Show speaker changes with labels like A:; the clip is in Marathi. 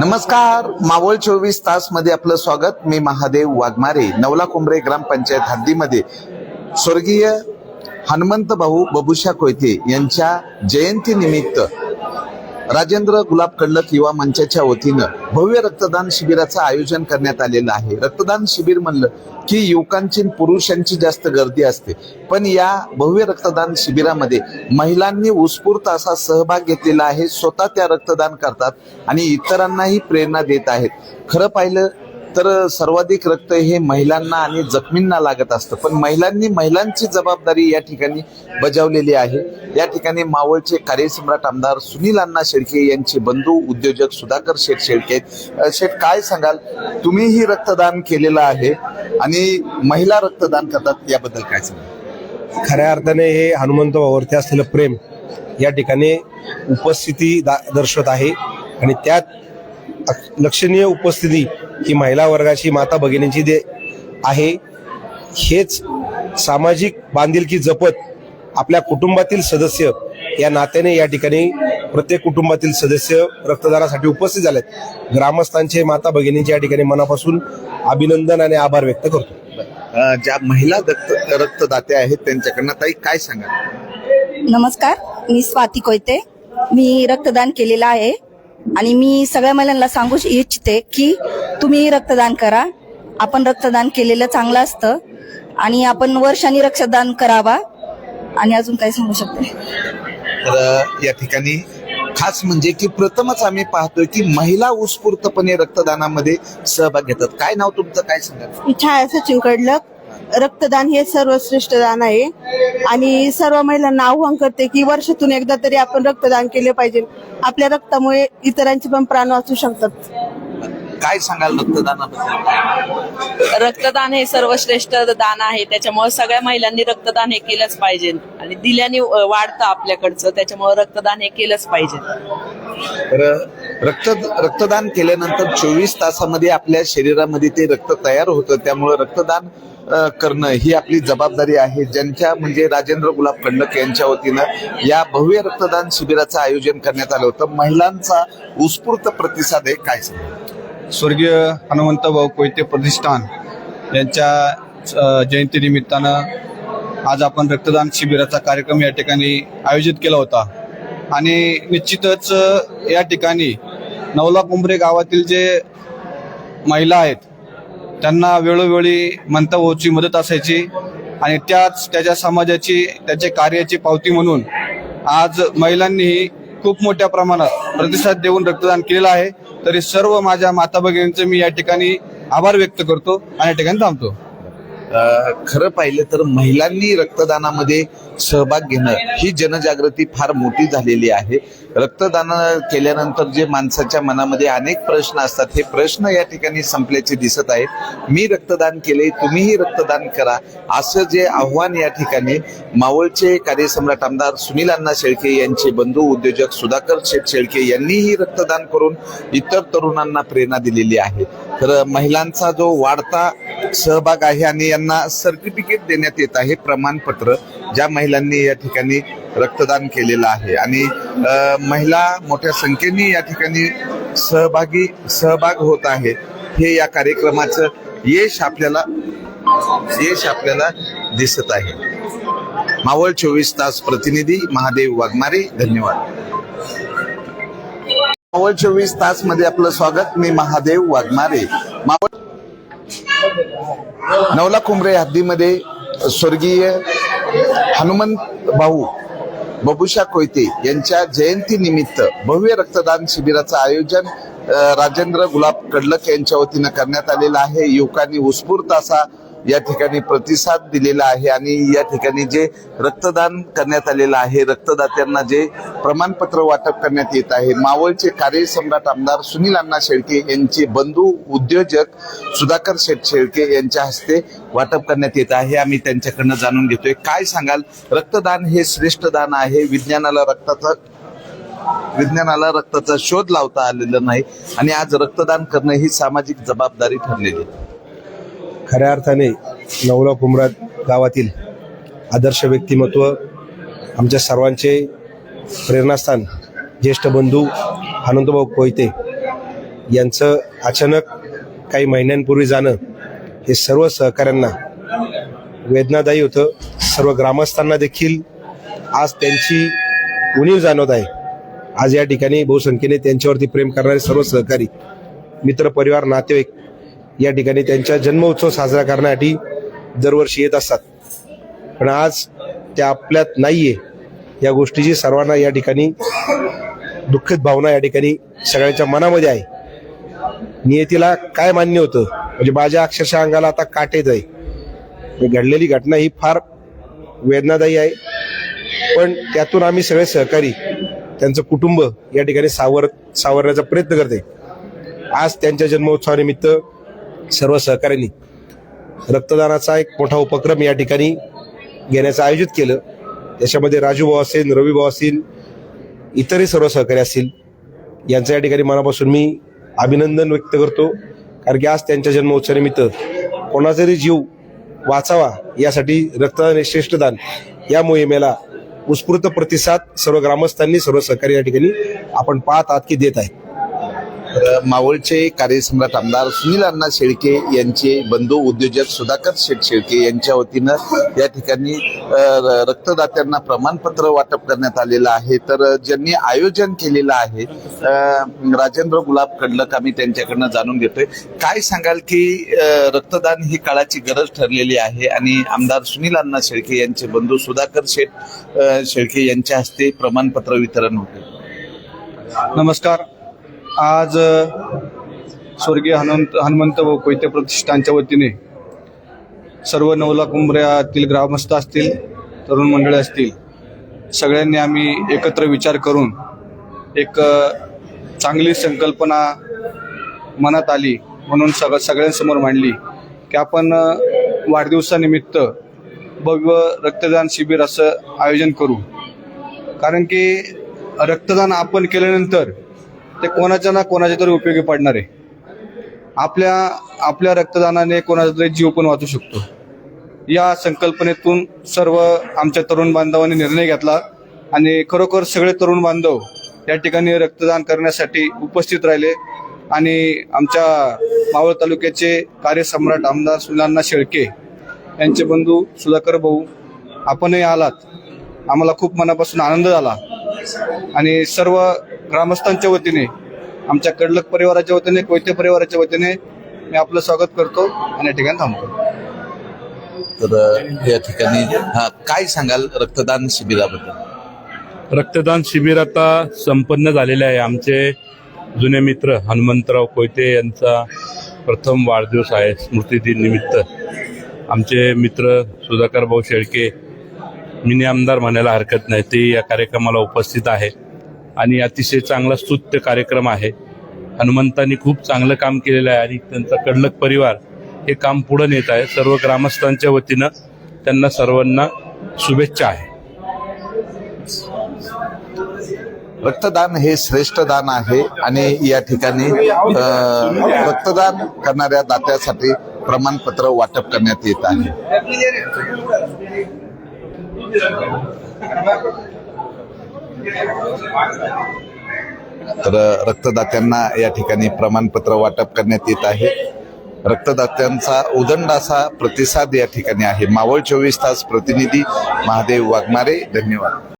A: नमस्कार मावळ चोवीस तासमध्ये आपलं स्वागत. मी महादेव वाघमारे नवला कुंभरे ग्रामपंचायत हद्दीमध्ये. स्वर्गीय हनुमंत भाऊ बबुशा कोयते यांच्या जयंती निमित्त राजेंद्र गुलाब कडलक युवा मंचाच्या वतीनं भव्य रक्तदान शिबिराचं आयोजन करण्यात आलेलं आहे. रक्तदान शिबिर म्हणलं की युवकांची पुरुषांची जास्त गर्दी असते. पण या भव्य रक्तदान शिबिरामध्ये महिलांनी उत्स्फूर्त असा सहभाग घेतलेला आहे. स्वतः त्या रक्तदान करतात आणि इतरांनाही प्रेरणा देत आहेत. खरं पाहिलं तर सर्वाधिक रक्त हे महिलांना आणि जखमींना लागत असतं. पण महिलांनी महिलांची जबाबदारी या ठिकाणी बजावलेली आहे. या ठिकाणी मावळचे कार्यसम्राट आमदार सुनील अण्णा शेळके यांचे बंधू उद्योजक सुधाकर शेठ शेळके शेठ काय सांगाल? तुम्हीही रक्तदान केलेलं आहे आणि महिला रक्तदान करतात याबद्दल काय सांगाल?
B: खऱ्या अर्थाने हे हनुमंत भावावरती असलेलं प्रेम या ठिकाणी उपस्थिती दा- दर्शवत आहे. आणि त्यात लक्षणीय उपस्थिती ही महिला वर्गाची माता भगिनींची दे आहे. हेच सामाजिक बांधिलकी जपत आपल्या कुटुंबातील सदस्य या नात्याने या ठिकाणी प्रत्येक कुटुंबातील सदस्य रक्तदानासाठी उपस्थित झालेत. ग्रामस्थांचे माता भगिनींचे या ठिकाणी मनापासून अभिनंदन आणि आभार व्यक्त करतो.
A: ज्या महिला रक्त रक्तदात्या आहेत त्यांच्याकडनं ताई काय सांगाल?
C: नमस्कार मी स्वाती कोयते. मी रक्तदान केलेलं आहे. आणि मी सगळ्या महिलांना सांगू इच्छिते की तुम्ही रक्तदान करा. आपण रक्तदान केलेलं चांगलं असतं. आणि आपण वर्षांनी रक्तदान करावा. आणि अजून काय सांगू शकते.
A: तर या ठिकाणी खास म्हणजे की प्रथमच आम्ही पाहतोय की महिला उत्स्फूर्तपणे रक्तदानामध्ये सहभाग घेतात. काय नाव तुमचं? काय सांगाल?
D: मी छाया सचिन कडलक रक्तदान हे सर्वश्रेष्ठ दान आहे. आणि सर्व महिलांना आव्हान करते की वर्षातून एकदा तरी आपण रक्तदान केले पाहिजे. आपल्या रक्तामुळे इतरांचे पण प्राण वाचू शकतात.
A: काय सांगाल रक्तदानाबद्दल?
E: रक्तदान हे सर्वश्रेष्ठ दान आहे. त्याच्यामुळे सगळ्या महिलांनी रक्तदान हे केलंच पाहिजे. आणि दिल्याने वाढतं आपल्याकडचं. त्याच्यामुळे रक्तदान हे केलंच पाहिजे.
A: तर रक्त रक्तदान केल्यानंतर चोवीस तासामध्ये आपल्या शरीरामध्ये ते रक्त तयार होतं. त्यामुळे रक्तदान करणं ही आपली जबाबदारी आहे. ज्यांच्या म्हणजे राजेंद्र गुलाब खंडक यांच्या वतीनं या भव्य रक्तदान शिबिराचं आयोजन करण्यात आलं होतं. महिलांचा उत्स्फूर्त प्रतिसाद आहे काय
F: स्वर्गीय हनुमंत भाऊ कोयते प्रतिष्ठान यांच्या जयंतीनिमित्तानं आज आपण रक्तदान शिबिराचा कार्यक्रम या ठिकाणी आयोजित केला होता. आणि निश्चितच या ठिकाणी नवला कुंभरे गावातील जे महिला आहेत त्यांना वेळोवेळी मंत ओची मदत असायची आणि त्याच त्याच्या समाजाची त्याच्या कार्याची पावती म्हणून आज महिलांनीही खूप मोठ्या प्रमाणात प्रतिसाद देऊन रक्तदान केलेलं आहे. तरी सर्व माझ्या माता भगिनींचे मी या ठिकाणी आभार व्यक्त करतो आणि या ठिकाणी थांबतो.
A: खरं पाहिलं तर महिलांनी रक्तदानामध्ये सहभाग घेणं ही जनजागृती फार मोठी झालेली आहे. रक्तदान केल्यानंतर जे माणसाच्या मनामध्ये अनेक प्रश्न असतात हे प्रश्न या ठिकाणी संपल्याचे दिसत आहेत. मी रक्तदान केले तुम्हीही रक्तदान करा. असं जे आव्हान या ठिकाणी मावळचे कार्यसम्राट आमदार सुनील अण्णा शेळके यांचे बंधू उद्योजक सुधाकर शेठ शेळके यांनीही रक्तदान करून इतर तरुणांना प्रेरणा दिलेली आहे. तर महिलांचा जो वाढता सहभाग आहे आणि यांना सर्टिफिकेट देण्यात येत आहे प्रमाणपत्र ज्या महिलांनी या ठिकाणी रक्तदान केलेलं आहे. आणि महिला मोठ्या संख्येने या ठिकाणी सहभागी सहभाग होत आहे. हे या कार्यक्रमाचं यश आपल्याला यश आपल्याला दिसत आहे. मावळ चोवीस तास प्रतिनिधी महादेव वाघमारे धन्यवाद. मावळ चोवीस तासमध्ये आपलं स्वागत. मी महादेव वाघमारे. मावळ नवला कुंभरे हद्दीमध्ये स्वर्गीय हनुमंत भाऊ बबुशा कोयते यांच्या जयंती निमित्त भव्य रक्तदान शिबिराचं आयोजन राजेंद्र गुलाब कडलक यांच्या वतीनं करण्यात आलेलं आहे. युवकांनी उत्स्फूर्त असा या ठिकाणी प्रतिसाद दिलेला आहे आणि या ठिकाणी जे रक्तदान करण्यात आलेलं आहे रक्तदात्यांना जे प्रमाणपत्र वाटप करण्यात येत आहे मावळचे कार्यसम्राट आमदार सुनील अण्णा शेळके यांचे बंधू उद्योजक सुधाकर शेठ शेळके यांच्या हस्ते वाटप करण्यात येत आहे. आम्ही त्यांच्याकडनं जाणून घेतोय. काय सांगाल? रक्तदान हे श्रेष्ठ दान आहे. विज्ञानाला रक्ताचा विज्ञानाला रक्ताचा शोध लावता आलेला नाही आणि आज रक्तदान करणं ही सामाजिक जबाबदारी ठरलेली आहे.
B: खऱ्या अर्थाने नवला कुमरा गावातील आदर्श व्यक्तिमत्व आमच्या सर्वांचे प्रेरणास्थान ज्येष्ठ बंधू आनंदभाऊ कोयते यांचं अचानक काही महिन्यांपूर्वी जाणं हे सर्व सहकाऱ्यांना वेदनादायी होतं. सर्व ग्रामस्थांना देखील आज त्यांची उणीव जाणवत आहे. आज या ठिकाणी बहुसंख्येने त्यांच्यावरती प्रेम करणारे सर्व सहकारी मित्र परिवार नातेवाईक या ठिकाणी त्यांच्या जन्मोत्सव साजरा करण्यासाठी दरवर्षी येत असतात. पण आज त्या आपल्यात नाहीये. या गोष्टीची सर्वांना या ठिकाणी दुःखद भावना या ठिकाणी सगळ्यांच्या मनामध्ये आहे. नियतीला काय मान्य होतं? म्हणजे माझ्या अक्षरशः अंगाला आता काटेच आहे घडलेली घटना ही फार वेदनादायी आहे. पण त्यातून आम्ही सगळे सहकारी त्यांचं कुटुंब या ठिकाणी सावर सावरण्याचा प्रयत्न करते आज त्यांच्या जन्मोत्सवानिमित्त सर्व सहकाऱ्यांनी रक्तदानाचा एक मोठा उपक्रम या ठिकाणी घेण्याचं आयोजित केलं. त्याच्यामध्ये राजू भाऊ असेल रवी भाऊ असतील इतरही सर्व सहकारी असतील यांचं या ठिकाणी मनापासून मी अभिनंदन व्यक्त करतो. कारण की आज त्यांच्या जन्मोत्सवानिमित्त कोणाचाही जीव वाचावा यासाठी रक्तदान हे श्रेष्ठदान या मोहिमेला उत्स्फूर्त प्रतिसाद सर्व ग्रामस्थांनी सर्व सहकारी या ठिकाणी आपण पाहत आहात की देत आहे
A: तर मावळचे कार्यसम्राट आमदार सुनील अण्णा शेळके यांचे बंधू उद्योजक सुधाकर शेठ शेळके यांच्या वतीनं या ठिकाणी र- रक्तदात्यांना प्रमाणपत्र वाटप करण्यात आलेलं आहे. तर ज्यांनी आयोजन केलेलं आहे राजेंद्र गुलाब कडलक आम्ही त्यांच्याकडनं जाणून घेतोय. काय सांगाल की रक्तदान ही काळाची गरज ठरलेली आहे आणि आमदार सुनील अण्णा शेळके यांचे बंधू सुधाकर शेठ शेळके यांच्या हस्ते प्रमाणपत्र वितरण होते?
F: नमस्कार. आज स्वर्गीय हनुमंत हनुमंत व कोयते प्रतिष्ठानच्या वतीने सर्व नवला कुंभऱ्यातील ग्रामस्थ असतील तरुण मंडळी असतील सगळ्यांनी आम्ही एकत्र विचार करून एक चांगली संकल्पना मनात आली म्हणून सग सगळ्यांसमोर मांडली की आपण वाढदिवसानिमित्त भव्य रक्तदान शिबिर असं आयोजन करू. कारण की रक्तदान आपण केल्यानंतर ते कोणाच्या ना कोणाच्या तरी उपयोगी पडणार आहे. आपल्या आपल्या रक्तदानाने कोणाचा तरी जीव पण वाचू शकतो. या संकल्पनेतून सर्व आमच्या तरुण बांधवांनी निर्णय घेतला आणि खरोखर सगळे तरुण बांधव या ठिकाणी रक्तदान करण्यासाठी उपस्थित राहिले आणि आमच्या मावळ तालुक्याचे कार्यसम्राट आमदार सुलांना शेळके यांचे बंधू सुधाकर भाऊ आपणही आलात. आम्हाला खूप मनापासून आनंद झाला. आणि सर्व ग्रामस्थांच्या वतीने आमच्या कडलक परिवाराच्या वतीने कोयते परिवाराच्या वतीने मी आपलं स्वागत करतो आणि या ठिकाणी थांबतो.
A: तर या ठिकाणी हा काय सांगाल रक्तदान शिबिराबद्दल?
G: रक्तदान शिबिर आता संपन्न झालेले आहे. आमचे जुने मित्र हनुमंतराव कोयते यांचा प्रथम वाढदिवस आहे स्मृतिदिन निमित्त. आमचे मित्र सुधाकर भाऊ शेळके मिनी आमदार म्हणायला हरकत नाही ते या कार्यक्रमाला उपस्थित आहे. आणि अतिशय चांगला स्तुत्य कार्यक्रम आहे. हनुमंतांनी खूप चांगलं काम केलेलं आहे आणि त्यांचा कडलक परिवार हे काम पुढे नेत आहे. सर्व ग्रामस्थांच्या वतीनं त्यांना सर्वांना शुभेच्छा आहे.
A: रक्तदान हे श्रेष्ठ दान आहे आणि या ठिकाणी रक्तदान करणाऱ्या दात्यासाठी प्रमाणपत्र वाटप करण्यात येत आहे. तर रक्तदात्यांना या ठिकाणी प्रमाणपत्र वाटप करण्यात येत आहे. रक्तदात्यांचा उदंड असा प्रतिसाद या ठिकाणी आहे. मावळ चोवीस तास प्रतिनिधी महादेव वाघमारे धन्यवाद.